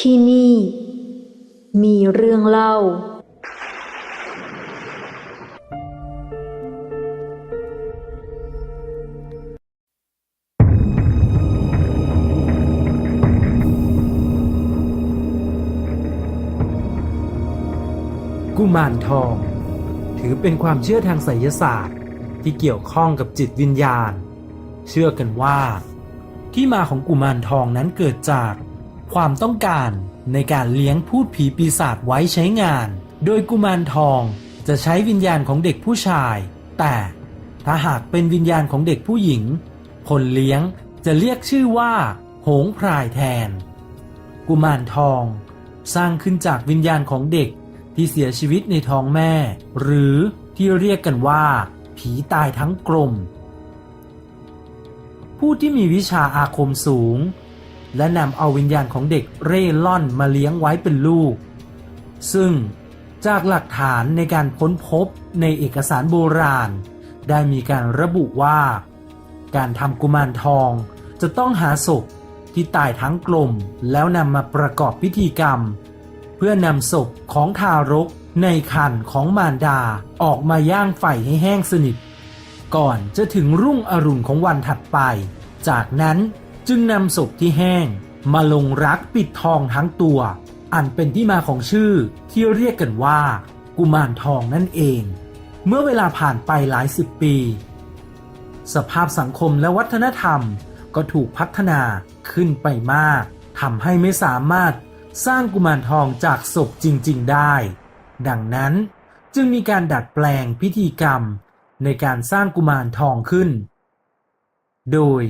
ที่นี่ มีเรื่องเล่า กุมารทอง ถือเป็นความเชื่อทางไสยศาสตร์ที่เกี่ยวข้องกับจิตวิญญาณ เชื่อกันว่า ที่มาของกุมารทองนั้นเกิดจาก ความต้องการในการเลี้ยงพูดผีปีศาจไว้ใช้งาน โดยกุมารทองจะใช้วิญญาณของเด็กผู้ชาย แต่ถ้าหากเป็นวิญญาณของเด็กผู้หญิง คนเลี้ยงจะเรียกชื่อว่าโหงพรายแทน กุมารทอง สร้างขึ้นจากวิญญาณของเด็กที่เสียชีวิตในท้องแม่ หรือที่เรียกกันว่า ผีตายทั้งกลม ผู้ที่มีวิชาอาคมสูง และนำเอาวิญญาณของเด็กเร่ล่อนมาเลี้ยงไว้เป็นลูก ซึ่งจากหลักฐานในการค้นพบในเอกสารโบราณ ได้มีการระบุว่า การทำกุมารทองจะต้องหาศพที่ตายทั้งกลมแล้วนำมาประกอบพิธีกรรม เพื่อนำศพของทารกในคันของมารดาออกมาย่างไฟให้แห้งสนิท ก่อนจะถึงรุ่งอรุณของวันถัดไป จากนั้น จึงนำศพที่แห้ง มาลงรักปิดทองทั้งตัว อันเป็นที่มาของชื่อที่เรียกกันว่า กุมารทองนั่นเอง เมื่อเวลาผ่านไปหลายสิบปี สภาพสังคมและวัฒนธรรมก็ถูกพัฒนาขึ้นไปมากทำให้ไม่สามารถสร้างกุมารทองจากศพจริง ๆ ได้ ดังนั้นจึงมีการดัดแปลงพิธีกรรมในการสร้างกุมารทองขึ้น โดย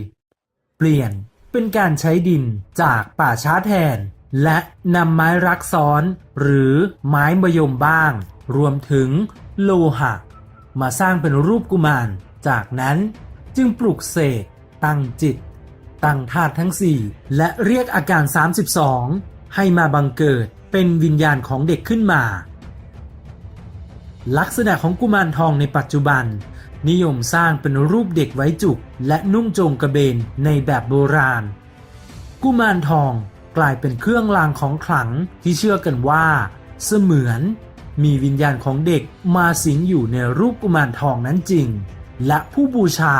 ลี่ยน เป็นการใช้ดินจากป่าช้าแทน และนำไม้รักซ้อน หรือไม้มะยมบ้าง รวมถึงโลหะ มาสร้างเป็นรูปกุมาร จากนั้นจึงปลุกเสกตั้งจิต ตั้งธาตุทั้ง4และเรียกอาการ 32 ให้มาบังเกิดเป็นวิญญาณของเด็กขึ้นมา ลักษณะของกุมารทองในปัจจุบัน นิยมสร้างเป็นรูปเด็กไว้จุก และนุ่งโจงกระเบนในแบบโบราณ กุมารทองกลายเป็นเครื่องรางของขลังที่เชื่อกันว่า เสมือน มีวิญญาณของเด็กมาสิงอยู่ในรูปกุมารทองนั้นจริง และผู้บูชา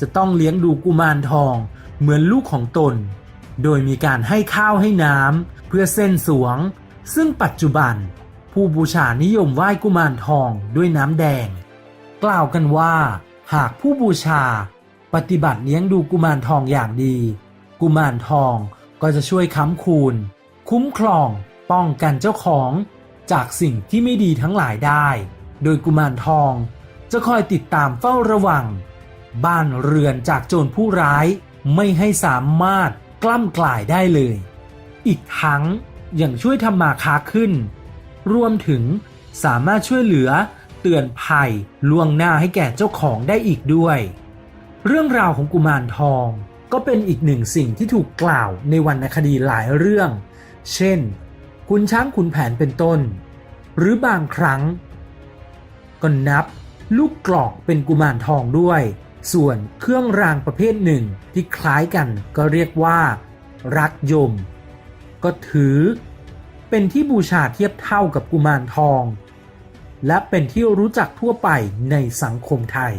จะต้องเลี้ยงดูกุมารทองเหมือนลูกของตน โดยมีการให้ข้าวให้น้ำเพื่อเส้นสวง ซึ่งปัจจุบัน ผู้บูชานิยมไหว้กุมารทองด้วยน้ำแดง กล่าวกันว่า หากผู้บูชา ปฏิบัติเลี้ยงดูกุมารทองอย่างดี กุมารทองก็จะช่วยค้ำคูณ คุ้มครอง ป้องกันเจ้าของ จากสิ่งที่ไม่ดีทั้งหลายได้ โดยกุมารทองจะคอยติดตามเฝ้าระวัง บ้านเรือนจากโจรผู้ร้ายไม่ให้สามารถกล้ำกล่ายได้เลย อีกทั้งยังช่วยทำมาค้าขึ้น รวมถึงสามารถช่วยเหลือ เตือนภัยล่วงหน้าให้แก่เจ้าของได้อีกด้วย เรื่องราวของกุมารทอง ก็เป็นอีกหนึ่งสิ่งที่ถูกกล่าวในวรรณคดีหลายเรื่อง เช่นคุณช้างขุนแผนเป็นต้น หรือบางครั้งก็นับลูกกรอกเป็นกุมารทองด้วย ส่วนเครื่องรางประเภทหนึ่งที่คล้ายกันก็เรียกว่า รักยม ก็ถือ เป็นที่บูชาเทียบเท่ากับกุมารทอง และเป็นที่รู้จักทั่วไปในสังคมไทย